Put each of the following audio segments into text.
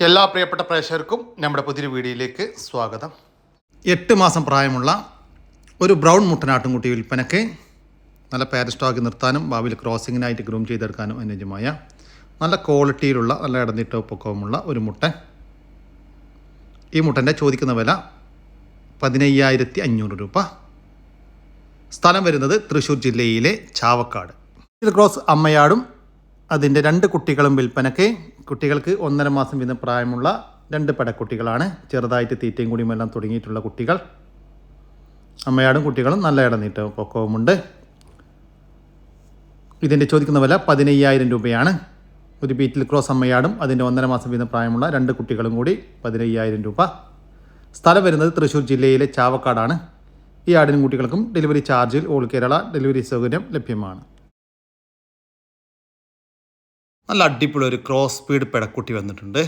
എല്ലാ പ്രിയപ്പെട്ട പ്രേക്ഷകർക്കും നമ്മുടെ പുതിയൊരു വീഡിയോയിലേക്ക് സ്വാഗതം. എട്ട് മാസം പ്രായമുള്ള ഒരു ബ്രൗൺ മുട്ടനാട്ടുംകുട്ടി വിൽപ്പനയ്ക്ക് നല്ല പാരസ്റ്റോക്ക് നിർത്താനും ഭാവിയിൽ ക്രോസിങ്ങിനായിട്ട് ഗ്രൂം ചെയ്തെടുക്കാനും അനുയോജ്യമായ നല്ല ക്വാളിറ്റിയിലുള്ള നല്ല ഇടന്നിട്ടോ പൊക്കവുമുള്ള ഒരു മുട്ട. ഈ മുട്ടന്റെ ചോദിക്കുന്ന വില പതിനയ്യായിരത്തി അഞ്ഞൂറ് രൂപ. സ്ഥലം വരുന്നത് തൃശ്ശൂർ ജില്ലയിലെ ചാവക്കാട്. ഇത് ക്രോസ് അമ്മയാടും അതിന്റെ രണ്ട് കുട്ടികളും വിൽപ്പനയ്ക്ക് കുട്ടികൾക്ക് ഒന്നര മാസം വീതം പ്രായമുള്ള രണ്ട് പടക്കുട്ടികളാണ്. ചെറുതായിട്ട് തീറ്റയും കൂടിയും എല്ലാം തുടങ്ങിയിട്ടുള്ള കുട്ടികൾ. അമ്മയാടും കുട്ടികളും നല്ല ഇടനീട്ടവും പൊക്കവുമുണ്ട്. ഇതിന്റെ ചോദിക്കുന്ന വില പതിനയ്യായിരം രൂപയാണ്. ഒരു ബീറ്റിൽ ക്രോസ് അമ്മയാടും അതിന്റെ ഒന്നര മാസം വീതം പ്രായമുള്ള രണ്ട് കുട്ടികളും കൂടി പതിനയ്യായിരം രൂപ. സ്ഥലം വരുന്നത് തൃശ്ശൂർ ജില്ലയിലെ ചാവക്കാടാണ്. ഈ ആടിനും കുട്ടികൾക്കും ഡെലിവറി ചാർജിൽ ഓൾ കേരള ഡെലിവറി സൗകര്യം ലഭ്യമാണ്. നല്ല അടിപൊളി ഒരു ക്രോസ് സ്പീഡ് പെടക്കുട്ടി വന്നിട്ടുണ്ട്.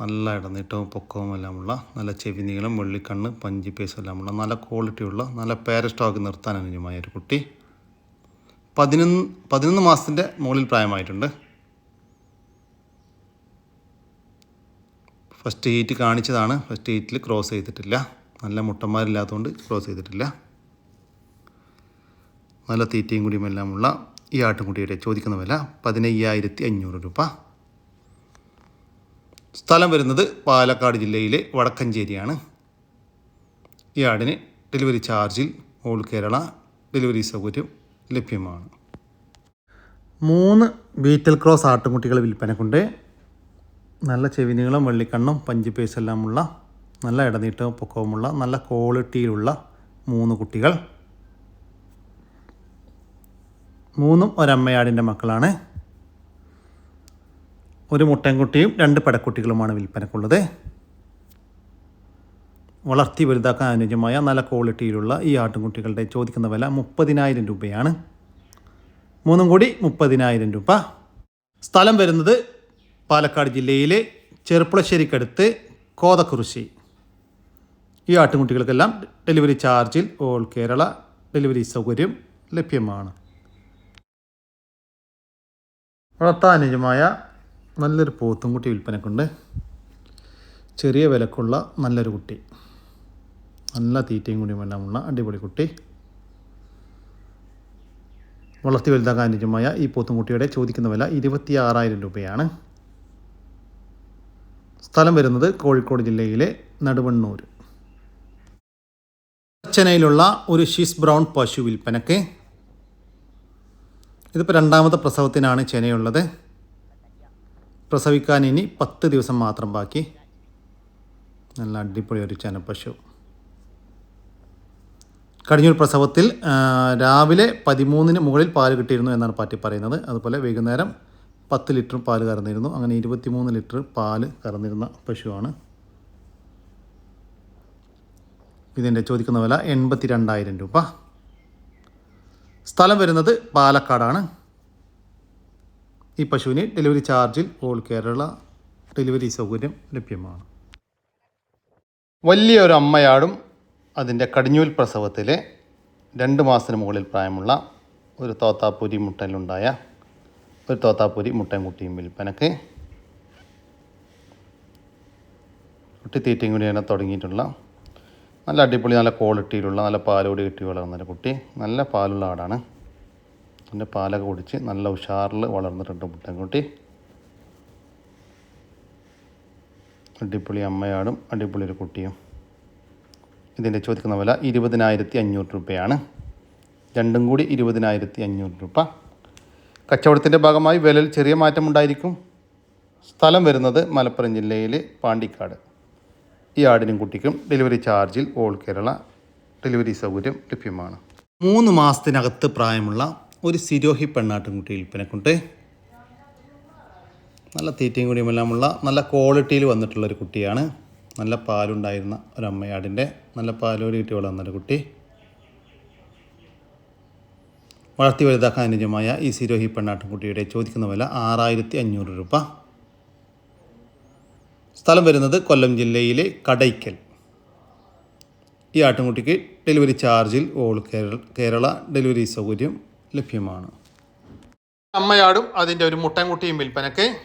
നല്ല ഇടനീട്ടവും പൊക്കവും എല്ലാമുള്ള നല്ല ചെവി നീളം വെള്ളിക്കണ്ണ് പഞ്ചി പേസും എല്ലാമുള്ള നല്ല ക്വാളിറ്റിയുള്ള നല്ല പാരസ്റ്റോക്ക് നിർത്താൻ അനുജമായ ഒരു കുട്ടി. പതിനൊന്ന് പതിനൊന്ന് മാസത്തിന്റെ മുകളിൽ പ്രായമായിട്ടുണ്ട്. ഫസ്റ്റ് ഹീറ്റ് കാണിച്ചതാണ്. ഫസ്റ്റ് ഹീറ്റിൽ ക്രോസ് ചെയ്തിട്ടില്ല. നല്ല മുട്ടന്മാരില്ലാത്തതുകൊണ്ട് ക്രോസ് ചെയ്തിട്ടില്ല. നല്ല തീറ്റയും കൂടിയും എല്ലാമുള്ള ഈ ആട്ടുംകുട്ടിയുടെ ചോദിക്കുന്ന വില പതിനയ്യായിരത്തി അഞ്ഞൂറ് രൂപ. സ്ഥലം വരുന്നത് പാലക്കാട് ജില്ലയിലെ വടക്കഞ്ചേരിയാണ്. ഈ ആടിന് ഡെലിവറി ചാർജിൽ ഓൾ കേരള ഡെലിവറി സൗകര്യം ലഭ്യമാണ്. മൂന്ന് ബീറ്റൽ ക്രോസ് ആട്ടുംകുട്ടികൾ വിൽപ്പനക്കുണ്ട് നല്ല ചെവിനീളം വെള്ളിക്കണ്ണും പഞ്ച് പേസെല്ലാമുള്ള നല്ല ഇടനീട്ടവും പൊക്കവുമുള്ള നല്ല ക്വാളിറ്റിയിലുള്ള മൂന്ന് കുട്ടികൾ മൂന്നും ഒരമ്മയാടിന്റെ മക്കളാണ്. ഒരു മുട്ടൻകുട്ടിയും രണ്ട് പടക്കുട്ടികളുമാണ് വിൽപ്പനക്കുള്ളത്. വളർത്തി വലുതാക്കാൻ അനുയോജ്യമായ നല്ല ക്വാളിറ്റിയിലുള്ള ഈ ആട്ടുംകുട്ടികളുടെ ചോദിക്കുന്ന വില മുപ്പതിനായിരം രൂപയാണ്. മൂന്നും കൂടി മുപ്പതിനായിരം രൂപ. സ്ഥലം വരുന്നത് പാലക്കാട് ജില്ലയിലെ ചെറുപ്പുളശ്ശേരിക്കടുത്ത് കോതക്കുറിശി. ഈ ആട്ടുംകുട്ടികൾക്കെല്ലാം ഡെലിവറി ചാർജിൽ ഓൾ കേരള ഡെലിവറി സൗകര്യം ലഭ്യമാണ്. വളർത്താൻ അനുയോജ്യമായ നല്ലൊരു പോത്തുംകുട്ടി വിൽപ്പനക്കുണ്ട്. ചെറിയ വിലക്കുള്ള നല്ലൊരു കുട്ടി. നല്ല തീറ്റയും കൂടിയും എല്ലാമുള്ള അടിപൊളി കുട്ടി. വളർത്തി വലുതാക്കാൻ അനുജമായ ഈ പോത്തും പോത്തുംകുട്ടിയുടെ ചോദിക്കുന്ന വില ഇരുപത്തി ആറായിരം രൂപയാണ്. സ്ഥലം വരുന്നത് കോഴിക്കോട് ജില്ലയിലെ നടുവണ്ണൂർ ചെന്നൈയിലുള്ള ഒരു ഷിസ് ബ്രൗൺ പശു വിൽപ്പനക്ക് ഇതിപ്പോൾ രണ്ടാമത്തെ പ്രസവത്തിനാണ് ചെനയുള്ളത്. പ്രസവിക്കാൻ ഇനി പത്ത് ദിവസം മാത്രം ബാക്കി. നല്ല അടിപൊളി ഒരു ചെന പശു കഴിഞ്ഞൊരു പ്രസവത്തിൽ രാവിലെ പതിമൂന്നിന് മുകളിൽ പാൽ കിട്ടിയിരുന്നു എന്നാണ് പാറ്റി പറയുന്നത്. അതുപോലെ വൈകുന്നേരം പത്ത് ലിറ്റർ പാൽ കറന്നിരുന്നു. അങ്ങനെ ഇരുപത്തിമൂന്ന് ലിറ്റർ പാൽ കറന്നിരുന്ന പശുവാണ്. ഇതിന്റെ ചോദിക്കുന്ന വില എൺപത്തി രണ്ടായിരം രൂപ. സ്ഥലം വരുന്നത് പാലക്കാടാണ്. ഈ പശുവിന് ഡെലിവറി ചാർജിൽ ഓൾ കേരള ഡെലിവറി സൗകര്യം ലഭ്യമാണ്. വലിയൊരു അമ്മയാടും അതിന്റെ കടിഞ്ഞൂൽ പ്രസവത്തിലെ രണ്ട് മാസത്തിന് മുകളിൽ പ്രായമുള്ള ഒരു തോത്താപ്പൂരി മുട്ടയിലുണ്ടായ ഒരു തോത്താപ്പൂരി മുട്ടയും കുട്ടിയും വിൽപ്പനക്ക് കുട്ടി തീറ്റയും കൂടി തന്നെ തുടങ്ങിയിട്ടുള്ള നല്ല അടിപൊളി നല്ല ക്വാളിറ്റിയിലുള്ള നല്ല പാലോട് കിട്ടി വളർന്നൊരു കുട്ടി. നല്ല പാലുള്ള ആടാണ്. അതിന്റെ പാലൊക്കെ കുടിച്ച് നല്ല ഉഷാറിൽ വളർന്നിട്ടുണ്ട് മുട്ടൻകുട്ടി അടിപൊളി അമ്മയാടും അടിപൊളി ഒരു കുട്ടിയും. ഇതിന്റെ ചോദിക്കുന്ന വില ഇരുപതിനായിരത്തി അഞ്ഞൂറ് രൂപയാണ്. രണ്ടും കൂടി ഇരുപതിനായിരത്തി അഞ്ഞൂറ് രൂപ. കച്ചവടത്തിന്റെ ഭാഗമായി വിലയിൽ ചെറിയ മാറ്റമുണ്ടായിരിക്കും. സ്ഥലം വരുന്നത് മലപ്പുറം ജില്ലയിൽ പാണ്ടിക്കാട്. ഈ ആടിനും കുട്ടിക്കും ഡെലിവറി ചാർജിൽ ഓൾ കേരള ഡെലിവറി സൗകര്യം ലഭ്യമാണ്. മൂന്ന് മാസത്തിനകത്ത് പ്രായമുള്ള ഒരു സിരോഹി പെണ്ണാട്ടിൻകുട്ടി വിൽപ്പനക്കുണ്ട്. നല്ല തീറ്റയും കൂടിയും എല്ലാമുള്ള നല്ല ക്വാളിറ്റിയിൽ വന്നിട്ടുള്ള ഒരു കുട്ടിയാണ്. നല്ല പാലുണ്ടായിരുന്ന ഒരു നല്ല പാലോട് കിട്ടി വളർന്നൊരു കുട്ടി. വളർത്തി വലുതാക്കാൻ അനുജമായ ഈ സിരോഹി പെണ്ണാട്ടിൻകുട്ടിയുടെ ചോദിക്കുന്ന വില ആറായിരത്തി അഞ്ഞൂറ് രൂപ. സ്ഥലം വരുന്നത് കൊല്ലം ജില്ലയിലെ കടയ്ക്കൽ. ഈ ആട്ടുംകുട്ടിക്ക് ഡെലിവറി ചാർജിൽ ഓൾ കേരള കേരള ഡെലിവറി സൗകര്യം ലഭ്യമാണ്. അമ്മയാടും അതിന്റെ ഒരു മുട്ടൻകുട്ടിയും വിൽപ്പനയ്ക്ക്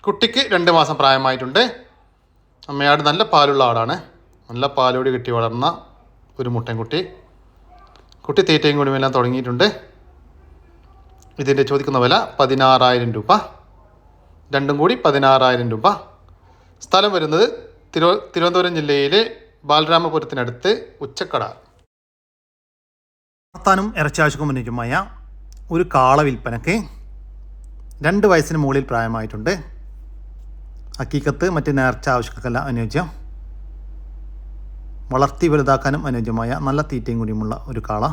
കുട്ടിക്ക് രണ്ട് മാസം പ്രായമായിട്ടുണ്ട്. അമ്മയാട് നല്ല പാലുള്ള ആടാണ്. നല്ല പാലോടി കിട്ടി വളർന്ന ഒരു മുട്ടൻകുട്ടി. കുട്ടി തീറ്റയും കുടുമെല്ലാം തുടങ്ങിയിട്ടുണ്ട്. ഇതിന്റെ ചോദിക്കുന്ന വില പതിനാറായിരം രൂപ. രണ്ടും കൂടി പതിനാറായിരം രൂപ. സ്ഥലം വരുന്നത് തിരുവ തിരുവനന്തപുരം ജില്ലയിലെ ബാലരാമപുരത്തിനടുത്ത് ഉച്ചക്കട. വർത്താനും ഇറച്ചാവശ്യക്കും അനുയോജ്യമായ ഒരു കാള വിൽപ്പനയ്ക്ക് രണ്ട് വയസ്സിന് മുകളിൽ പ്രായമായിട്ടുണ്ട്. ഹക്കീക്കത്ത് മറ്റ് നേർച്ച ആവശ്യങ്ങൾക്കെല്ലാം അനുയോജ്യം. വളർത്തി വലുതാക്കാനും അനുയോജ്യമായ നല്ല തീറ്റയും കൂടിയുമുള്ള ഒരു കാള.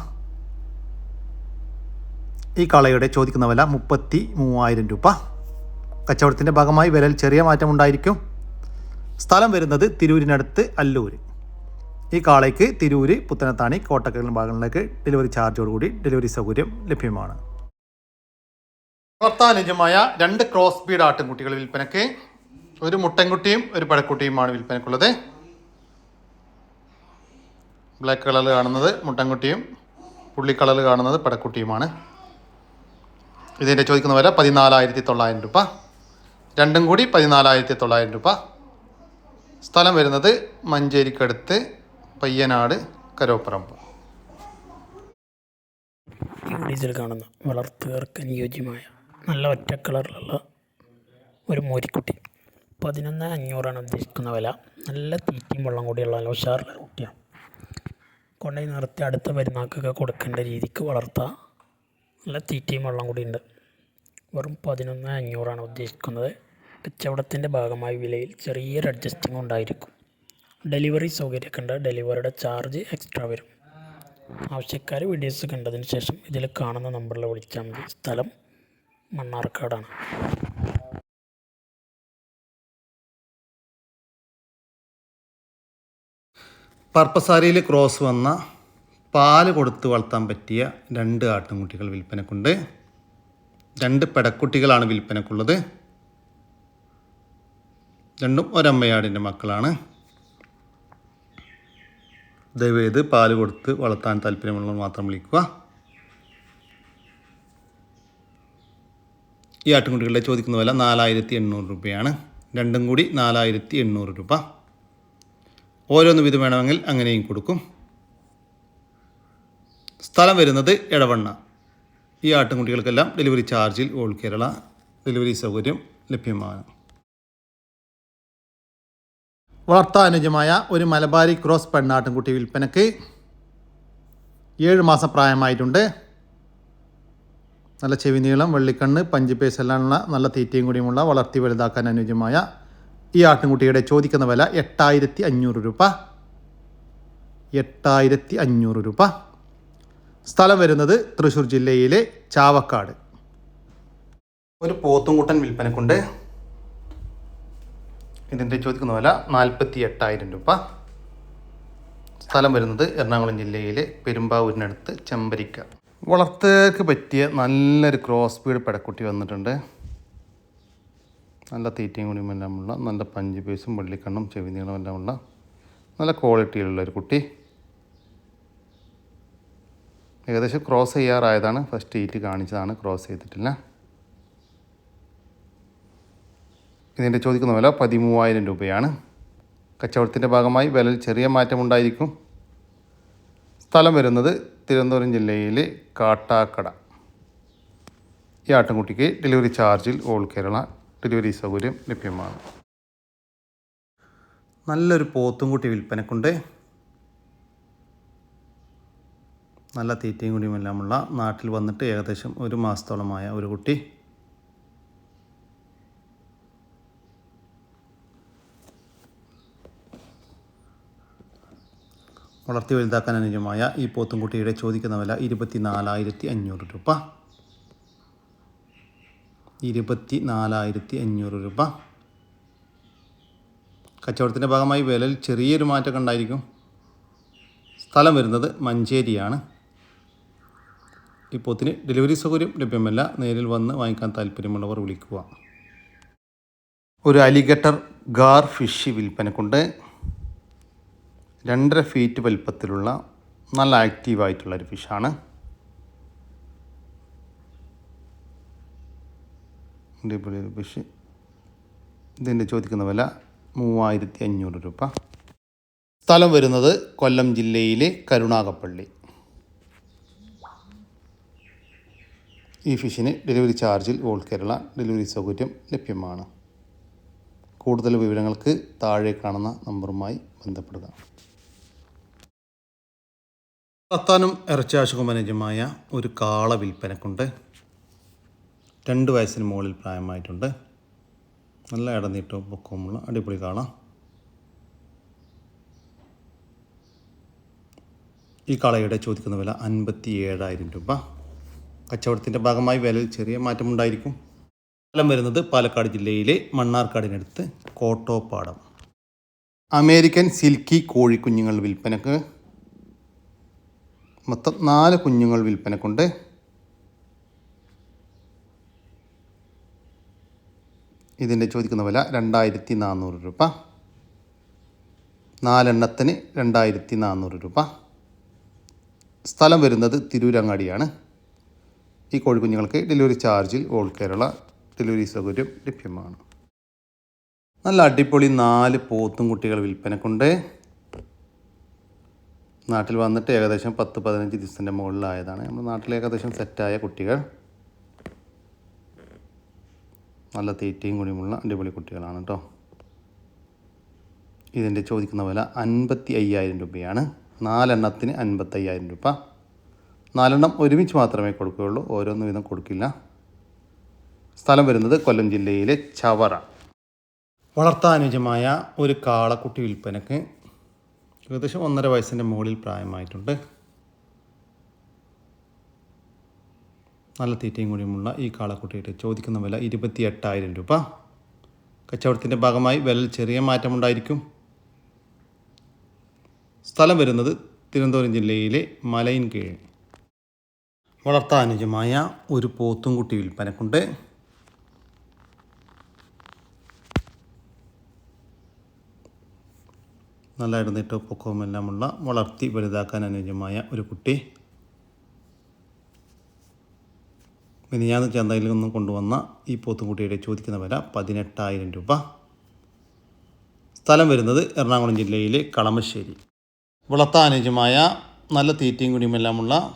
ഈ കാളയുടെ ചോദിക്കുന്ന വില മുപ്പത്തി മൂവായിരം രൂപ. കച്ചവടത്തിന്റെ ഭാഗമായി വിലയിൽ ചെറിയ മാറ്റമുണ്ടായിരിക്കും. സ്ഥലം വരുന്നത് തിരൂരിനടുത്ത് അല്ലൂര്. ഈ കാളയ്ക്ക് തിരൂര് പുത്തനത്താണി കോട്ടക്കൽ ഭാഗങ്ങളിലേക്ക് ഡെലിവറി ചാർജോടുകൂടി ഡെലിവറി സൗകര്യം ലഭ്യമാണ്. വളർത്താനുജമായ രണ്ട് ക്രോസ് ബീഡ് ആട്ടിൻകുട്ടികൾ വിൽപ്പനയ്ക്ക് ഒരു മുട്ടൻകുട്ടിയും ഒരു പഴക്കുട്ടിയുമാണ് വിൽപ്പനയ്ക്കുള്ളത്. ബ്ലാക്ക് കളർ കാണുന്നത് മുട്ടൻകുട്ടിയും പുള്ളി കളർ കാണുന്നത് പടക്കുട്ടിയുമാണ് ഇതിന്റെ ചോദിക്കുന്ന വില പതിനാലായിരത്തി തൊള്ളായിരം രൂപ. രണ്ടും കൂടി പതിനാലായിരത്തി തൊള്ളായിരം രൂപ. സ്ഥലം വരുന്നത് മഞ്ചേരിക്കടുത്ത് പയ്യനാട് കരോപ്പറമ്പ്. ഡീസൽ കാണുന്ന വളർത്തുകാർക്ക് അനുയോജ്യമായ നല്ല ഒറ്റ കളറിലുള്ള ഒരു മോരിക്കുട്ടി. പതിനൊന്ന് അഞ്ഞൂറാണ് ഉദ്ദേശിക്കുന്ന വില. നല്ല തീറ്റയും വെള്ളം കൂടിയുള്ള നല്ല ഉഷാറുള്ള കുട്ടിയാണ്. കൊണ്ടുപോയി നിർത്തി അടുത്ത പെരുന്നാൾക്കൊക്കെ കൊടുക്കേണ്ട രീതിക്ക് വളർത്താം. നല്ല തീറ്റയും വെള്ളം കൂടിയുണ്ട്. വെറും പതിനൊന്ന് അഞ്ഞൂറാണ് ഉദ്ദേശിക്കുന്നത്. കച്ചവടത്തിന്റെ ഭാഗമായി വിലയിൽ ചെറിയൊരു അഡ്ജസ്റ്റിംഗ് ഉണ്ടായിരിക്കും. ഡെലിവറി സൗകര്യം കണ്ട ഡെലിവറിയുടെ ചാർജ് എക്സ്ട്രാ വരും. ആവശ്യക്കാർ വീഡിയോസ് കണ്ടതിന് ശേഷം ഇതിൽ കാണുന്ന നമ്പറിൽ വിളിച്ചാൽ മതി. സ്ഥലം മണ്ണാർക്കാടാണ്. പർപ്പസാരിയിൽ ക്രോസ് വന്ന പാൽ കൊടുത്ത് വളർത്താൻ പറ്റിയ രണ്ട് ആട്ടിൻകുട്ടികൾ വിൽപ്പനക്കുണ്ട്. രണ്ട് പെടക്കുട്ടികളാണ് വിൽപ്പനക്കുള്ളത്. രണ്ടും ഒരമ്മയാടിന്റെ മക്കളാണ്. ദയവേത് പാൽ കൊടുത്ത് വളർത്താൻ താല്പര്യമുള്ളവർ മാത്രം വിളിക്കുക. ഈ ആട്ടുംകുട്ടികളുടെ ചോദിക്കുന്ന വില നാലായിരത്തി എണ്ണൂറ് രൂപയാണ്. രണ്ടും കൂടി നാലായിരത്തി എണ്ണൂറ് രൂപ. ഓരോന്ന് വിധം വേണമെങ്കിൽ അങ്ങനെയും കൊടുക്കും. സ്ഥലം വരുന്നത് എടവണ്ണ. ഈ ആട്ടുംകുട്ടികൾക്കെല്ലാം ഡെലിവറി ചാർജിൽ ഓൾ കേരള. ഡെലിവറി സൗകര്യം ലഭ്യമാണ്. വളർത്താനുജമായ ഒരു മലബാരി ക്രോസ് പെണ്ണാട്ടിൻകുട്ടി വിൽപ്പനയ്ക്ക് ഏഴ് മാസം പ്രായമായിട്ടുണ്ട്. നല്ല ചെവി നീളം വെള്ളിക്കണ്ണ് പഞ്ച് എല്ലാം ഉള്ള നല്ല തീറ്റയും കൂടിയുമുള്ള വളർത്തി വലുതാക്കാൻ അനുജമായ ഈ ആട്ടിൻകുട്ടിയുടെ ചോദിക്കുന്ന വില എട്ടായിരത്തി അഞ്ഞൂറ് രൂപ. എട്ടായിരത്തി അഞ്ഞൂറ് രൂപ. സ്ഥലം വരുന്നത് തൃശ്ശൂർ ജില്ലയിലെ ചാവക്കാട്. ഒരു പോത്തുംകുട്ടൻ വിൽപ്പനക്കുണ്ട്. ഇതിന്റെ ചോദിക്കുന്ന വില നാൽപ്പത്തി എട്ടായിരം രൂപ. സ്ഥലം വരുന്നത് എറണാകുളം ജില്ലയിലെ പെരുമ്പാവൂരിനടുത്ത് ചെമ്പരിക്ക. വളർത്തേക്ക് പറ്റിയ നല്ലൊരു ക്രോസ് ബീഡ് പെടക്കുട്ടി വന്നിട്ടുണ്ട്. നല്ല തീറ്റയും കുടിയും എല്ലാമുള്ള നല്ല പഞ്ച് പീസും വെള്ളിക്കണ്ണും ചെവി നീളം എല്ലാമുള്ള നല്ല ക്വാളിറ്റിയിലുള്ള ഒരു കുട്ടി. ഏകദേശം ക്രോസ് ചെയ്യാറായതാണ്. ഫസ്റ്റ് ഈറ്റ് കാണിച്ചതാണ് ക്രോസ് ചെയ്തിട്ടില്ല. ഇതിന്റെ ചോദിക്കുന്ന വില പതിമൂവായിരം രൂപയാണ്. കച്ചവടത്തിന്റെ ഭാഗമായി വിലയിൽ ചെറിയ മാറ്റമുണ്ടായിരിക്കും. സ്ഥലം വരുന്നത് തിരുവനന്തപുരം ജില്ലയിലെ കാട്ടാക്കട. ഈ ആട്ടിൻകുട്ടിക്ക് ഡെലിവറി ചാർജിൽ ഓൾ കേരള ഡെലിവറി സൗകര്യം ലഭ്യമാണ്. നല്ലൊരു പോത്തുംകുട്ടി വിൽപ്പനക്കുണ്ട്. നല്ല തീറ്റയും കൂടിയുമെല്ലാമുള്ള നാട്ടിൽ വന്നിട്ട് ഏകദേശം ഒരു മാസത്തോളമായ ഒരു കുട്ടി. വളർത്തി വലുതാക്കാൻ അനുജമായ ഈ പോത്തുംകുട്ടിയുടെ ചോദിക്കുന്ന വില ഇരുപത്തി നാലായിരത്തി അഞ്ഞൂറ് രൂപ. ഇരുപത്തി നാലായിരത്തി അഞ്ഞൂറ് രൂപ. കച്ചവടത്തിന്റെ ഭാഗമായി വിലയിൽ ചെറിയൊരു മാറ്റമൊക്കെ ഉണ്ടായിരിക്കും സ്ഥലം വരുന്നത് മഞ്ചേരിയാണ്. ഈ പോത്തിന് ഡെലിവറി സൗകര്യം ലഭ്യമല്ല. നേരിൽ വന്ന് വാങ്ങിക്കാൻ താല്പര്യമുള്ളവർ വിളിക്കുക. ഒരു അലിഗട്ടർ ഗാർ ഫിഷ് വിൽപ്പനക്കുണ്ട്. രണ്ടര ഫീറ്റ് വലിപ്പത്തിലുള്ള നല്ല ആക്റ്റീവായിട്ടുള്ള ഒരു ഫിഷാണ് അടിപൊളി ഒരു ഫിഷ് ഇതിന്റെ ചോദിക്കുന്ന വില മൂവായിരത്തി അഞ്ഞൂറ് രൂപ. സ്ഥലം വരുന്നത് കൊല്ലം ജില്ലയിലെ കരുണാകപ്പള്ളി. ഈ ഫിഷിന് ഡെലിവറി ചാർജിൽ ഓൾ കേരള ഡെലിവറി സൗകര്യം ലഭ്യമാണ്. കൂടുതൽ വിവരങ്ങൾക്ക് താഴെ കാണുന്ന നമ്പറുമായി ബന്ധപ്പെടുക. വളർത്താനും ഇറച്ചാശുകുമനജമായ ഒരു കാള വിൽപ്പനക്കുണ്ട്. രണ്ട് വയസ്സിന് മുകളിൽ പ്രായമായിട്ടുണ്ട്. നല്ല ഇടനീട്ടവും പൊക്കവുമുള്ള അടിപൊളി കാള. ഈ കാളയുടെ ചോദിക്കുന്ന വില അൻപത്തി ഏഴായിരം രൂപ. കച്ചവടത്തിന്റെ ഭാഗമായി വിലയിൽ ചെറിയ മാറ്റമുണ്ടായിരിക്കും സ്ഥലം വരുന്നത് പാലക്കാട് ജില്ലയിലെ മണ്ണാർക്കാടിനടുത്ത് കോട്ടോപ്പാടം. അമേരിക്കൻ സിൽക്കി കോഴിക്കുഞ്ഞുങ്ങൾ വിൽപ്പനക്ക് മൊത്തം നാല് കുഞ്ഞുങ്ങൾ വിൽപ്പനക്കുണ്ട് ഇതിന്റെ ചോദിക്കുന്ന വില രണ്ടായിരത്തി നാനൂറ് രൂപ. നാലെണ്ണത്തിന് രണ്ടായിരത്തി നാനൂറ് രൂപ. സ്ഥലം വരുന്നത് തിരൂരങ്ങാടിയാണ്. ഈ കോഴിക്കുഞ്ഞുങ്ങൾക്ക് ഡെലിവറി ചാർജിൽ ഓൾ കേരള ഡെലിവറി സൗകര്യം ലഭ്യമാണ്. നല്ല അടിപൊളി നാല് പോത്തും കുട്ടികൾ വിൽപ്പനക്കുണ്ട് നാട്ടിൽ വന്നിട്ട് ഏകദേശം പത്ത് പതിനഞ്ച് ദിവസത്തിന്റെ മുകളിലായതാണ്. നമ്മൾ നാട്ടിൽ ഏകദേശം സെറ്റായ കുട്ടികൾ. നല്ല തീറ്റയും കുടിയുമുള്ള അടിപൊളി കുട്ടികളാണ് കേട്ടോ ഇതിന്റെ ചോദിക്കുന്ന വില അൻപത്തി അയ്യായിരം രൂപയാണ്. നാലെണ്ണത്തിന് അൻപത്തയ്യായിരം രൂപ. നാലെണ്ണം ഒരുമിച്ച് മാത്രമേ കൊടുക്കുകയുള്ളൂ. ഓരോന്നും വീതം കൊടുക്കില്ല. സ്ഥലം വരുന്നത് കൊല്ലം ജില്ലയിലെ ചവറ. വളർത്താനുജമായ ഒരു കാളക്കുട്ടി വിൽപ്പനക്ക് ഏകദേശം ഒന്നര വയസ്സിന്റെ മുകളിൽ പ്രായമായിട്ടുണ്ട്. നല്ല തീറ്റയും കൂടിയുമുള്ള ഈ കാളക്കുട്ടിയുടെ ചോദിക്കുന്ന വില ഇരുപത്തി എട്ടായിരം രൂപ. കച്ചവടത്തിന്റെ ഭാഗമായി വില ചെറിയ മാറ്റമുണ്ടായിരിക്കും. സ്ഥലം വരുന്നത് തിരുവനന്തപുരം ജില്ലയിലെ മലയിൻകീഴ് വളർത്താനുജമായ ഒരു പോത്തും കുട്ടി വിൽപ്പനക്കുണ്ട്. നല്ല ഇടനീട്ടവും പൊക്കവുമെല്ലാമുള്ള വളർത്തി വലുതാക്കാൻ അനുയോജ്യമായ ഒരു കുട്ടി. മിനിഞ്ഞാന്ന് ചന്തയിൽ നിന്നും കൊണ്ടുവന്ന ഈ പോത്തുംകുട്ടിയുടെ ചോദിക്കുന്ന വില പതിനെട്ടായിരം രൂപ. സ്ഥലം വരുന്നത് എറണാകുളം ജില്ലയിലെ കളമശ്ശേരി. വളർത്താൻ അനുയോജ്യമായ നല്ല തീറ്റയും കുടിയുമെല്ലാമുള്ള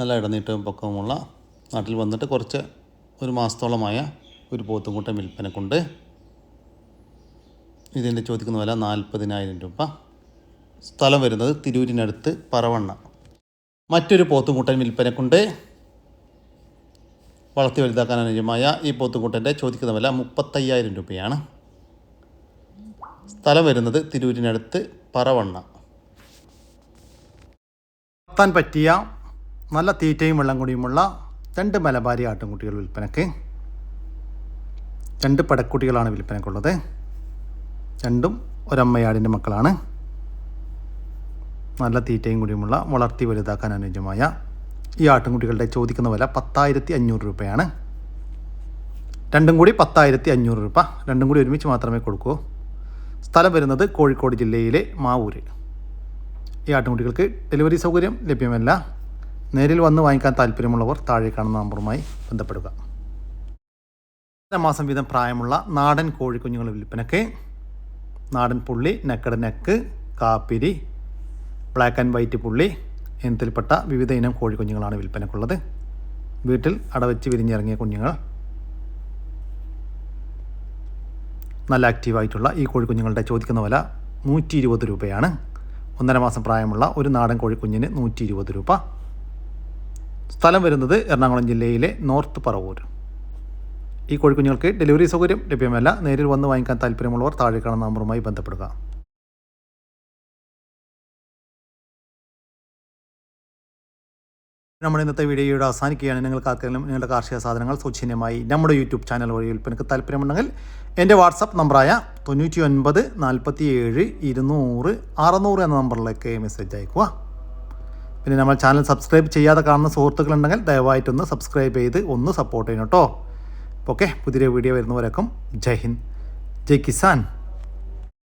നല്ല ഇടനീട്ടവും പൊക്കവുമുള്ള നാട്ടിൽ വന്നിട്ട് കുറച്ച് ഒരു മാസത്തോളമായ ഒരു പോത്തുംകൂട്ടം വിൽപ്പനക്കുണ്ട്. ഇതിന്റെ ചോദിക്കുന്ന വില നാൽപ്പതിനായിരം രൂപ. സ്ഥലം വരുന്നത് തിരൂരിനടുത്ത് പറവണ്ണ. മറ്റൊരു പോത്തുകൂട്ടൻ വിൽപ്പനക്കുണ്ട്. വളർത്തി വലുതാക്കാൻ അനുജമായ ഈ പോത്തുകൂട്ടന്റെ ചോദിക്കുന്ന വില മുപ്പത്തയ്യായിരം രൂപയാണ്. സ്ഥലം വരുന്നത് തിരൂരിനടുത്ത് പറവണ്ണ. വളർത്താൻ പറ്റിയ നല്ല തീറ്റയും വെള്ളം കൂടിയുമുള്ള രണ്ട് മലബാരി ആട്ടുംകുട്ടികൾ വിൽപ്പനക്ക് രണ്ട് പടക്കുട്ടികളാണ് വിൽപ്പനക്കുള്ളത്. രണ്ടും ഒരമ്മയാടിന്റെ മക്കളാണ്. നല്ല തീറ്റയും കൂടിയുമുള്ള വളർത്തി വലുതാക്കാൻ അനുയോജ്യമായ ഈ ആട്ടിൻകുട്ടികളുടെ ചോദിക്കുന്ന വില പത്തായിരത്തി അഞ്ഞൂറ് രൂപയാണ്. രണ്ടും കൂടി പത്തായിരത്തി അഞ്ഞൂറ് രൂപ. രണ്ടും കൂടി ഒരുമിച്ച് മാത്രമേ കൊടുക്കൂ. സ്ഥലം വരുന്നത് കോഴിക്കോട് ജില്ലയിലെ മാവൂര്. ഈ ആട്ടിൻകുട്ടികൾക്ക് ഡെലിവറി സൗകര്യം ലഭ്യമല്ല. നേരിൽ വന്ന് വാങ്ങിക്കാൻ താല്പര്യമുള്ളവർ താഴെ കാണുന്ന നമ്പറുമായി ബന്ധപ്പെടുക. മാസം വീതം പ്രായമുള്ള നാടൻ കോഴിക്കുഞ്ഞുങ്ങളുടെ വിൽപ്പനയ്ക്ക് നാടൻ പുള്ളി നെക്കട് നെക്ക് കാപ്പിരി ബ്ലാക്ക് ആൻഡ് വൈറ്റ് പുള്ളി ഇനത്തിൽപ്പെട്ട വിവിധ ഇനം കോഴിക്കുഞ്ഞുങ്ങളാണ് വിൽപ്പനക്കുള്ളത്. വീട്ടിൽ അടവച്ച് വിരിഞ്ഞിറങ്ങിയ കുഞ്ഞുങ്ങൾ. നല്ല ആക്റ്റീവായിട്ടുള്ള ഈ കോഴിക്കുഞ്ഞുങ്ങളുടെ ചോദിക്കുന്ന വില നൂറ്റി ഇരുപത് രൂപയാണ്. ഒന്നര മാസം പ്രായമുള്ള ഒരു നാടൻ കോഴിക്കുഞ്ഞിന് നൂറ്റി ഇരുപത് രൂപ. സ്ഥലം വരുന്നത് എറണാകുളം ജില്ലയിലെ നോർത്ത് പറവൂർ. ഈ കോഴിക്കുഞ്ഞുങ്ങൾക്ക് ഡെലിവറി സൗകര്യം ലഭ്യമല്ല. നേരിൽ വന്ന് വാങ്ങിക്കാൻ താല്പര്യമുള്ളവർ താഴെ കാണുന്ന നമ്പറുമായി ബന്ധപ്പെടുക. നമ്മുടെ ഇന്നത്തെ വീഡിയോയുടെ അവസാനിക്കുകയാണ്. നിങ്ങൾക്ക് ആർക്കെങ്കിലും നിങ്ങളുടെ കാർഷിക സാധനങ്ങൾ സൗജന്യമായി നമ്മുടെ യൂട്യൂബ് ചാനൽ വഴി വിൽപ്പനക്ക് താല്പര്യമുണ്ടെങ്കിൽ എന്റെ വാട്സപ്പ് നമ്പറായ തൊണ്ണൂറ്റി ഒൻപത് നാൽപ്പത്തി ഏഴ് ഇരുന്നൂറ് അറുന്നൂറ് എന്ന നമ്പറിലേക്ക് മെസ്സേജ് അയക്കുക പിന്നെ നമ്മൾ ചാനൽ സബ്സ്ക്രൈബ് ചെയ്യാതെ കാണുന്ന സുഹൃത്തുക്കളുണ്ടെങ്കിൽ ദയവായിട്ടൊന്ന് സബ്സ്ക്രൈബ് ചെയ്ത് ഒന്ന് സപ്പോർട്ട് ചെയ്യണം കേട്ടോ. ഓക്കെ പുതിയ വീഡിയോ വരുന്നവരേക്കും ജയ് ഹിന്ദ്. ജയ് കിസാൻ.